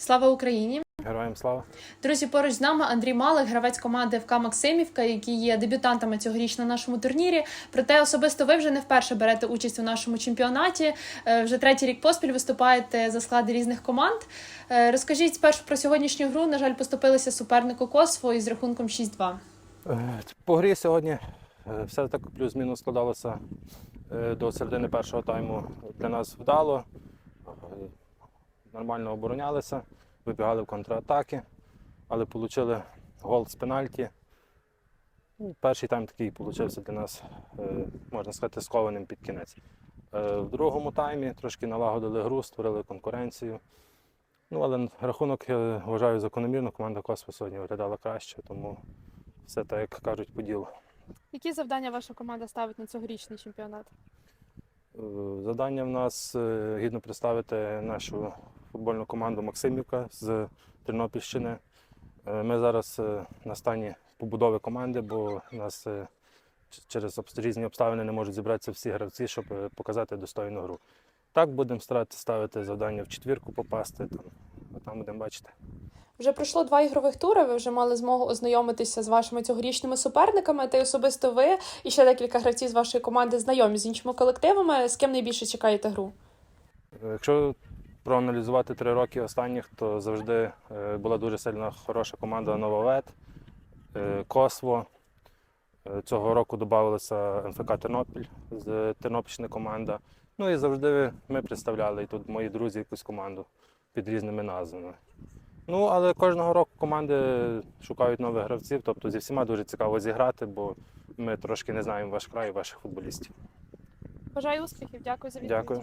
Слава Україні! Героям слава. Друзі, поруч з нами Андрій Малик, гравець команди ФК Максимівка, які є дебютантами цьогоріч на нашому турнірі. Проте особисто ви вже не вперше берете участь у нашому чемпіонаті. Е, Вже третій рік поспіль виступаєте за склади різних команд. Е, Розкажіть спершу про сьогоднішню гру. На жаль, поступилися супернику Косво із рахунком 6-2. Е, По грі сьогодні все так плюс-мінус складалося до середини першого тайму. Для нас вдало. Нормально оборонялися, вибігали в контратаки, але отримали гол з пенальті. Ну, Перший тайм такий вийшов для нас, е, можна сказати, скованим під кінець. Е, В другому таймі трошки налагодили гру, створили конкуренцію. Ну, але рахунок, я вважаю, закономірно. Команда Космо сьогодні виглядала краще, тому все так, як кажуть, по ділу. Які завдання ваша команда ставить на цьогорічний чемпіонат? Е, Завдання в нас гідно представити нашу футбольну команду Максимівка з Тернопільщини. Е, Ми зараз е, на стані побудови команди, бо у нас е, через різні обставини не можуть зібратися всі гравці, щоб показати достойну гру. Так будемо старатися ставити завдання в четвірку попасти, там, а там будемо бачити. Вже пройшло два ігрових тури. Ви вже мали змогу ознайомитися з вашими цьогорічними суперниками. Та й особисто ви і ще декілька гравців з вашої команди знайомі з іншими колективами. З ким найбільше чекаєте гру? Якщо проаналізувати три роки останніх, то завжди е, була дуже сильна хороша команда Нововет, е, Косво. Е, Цього року додавалася МФК Тернопіль з Тернопільщини команда. Ну і завжди ми представляли і тут мої друзі якусь команду під різними назвами. Ну, але кожного року команди шукають нових гравців, тобто зі всіма дуже цікаво зіграти, бо ми трошки не знаємо ваш край і ваших футболістів. Бажаю успіхів, дякую за Дякую.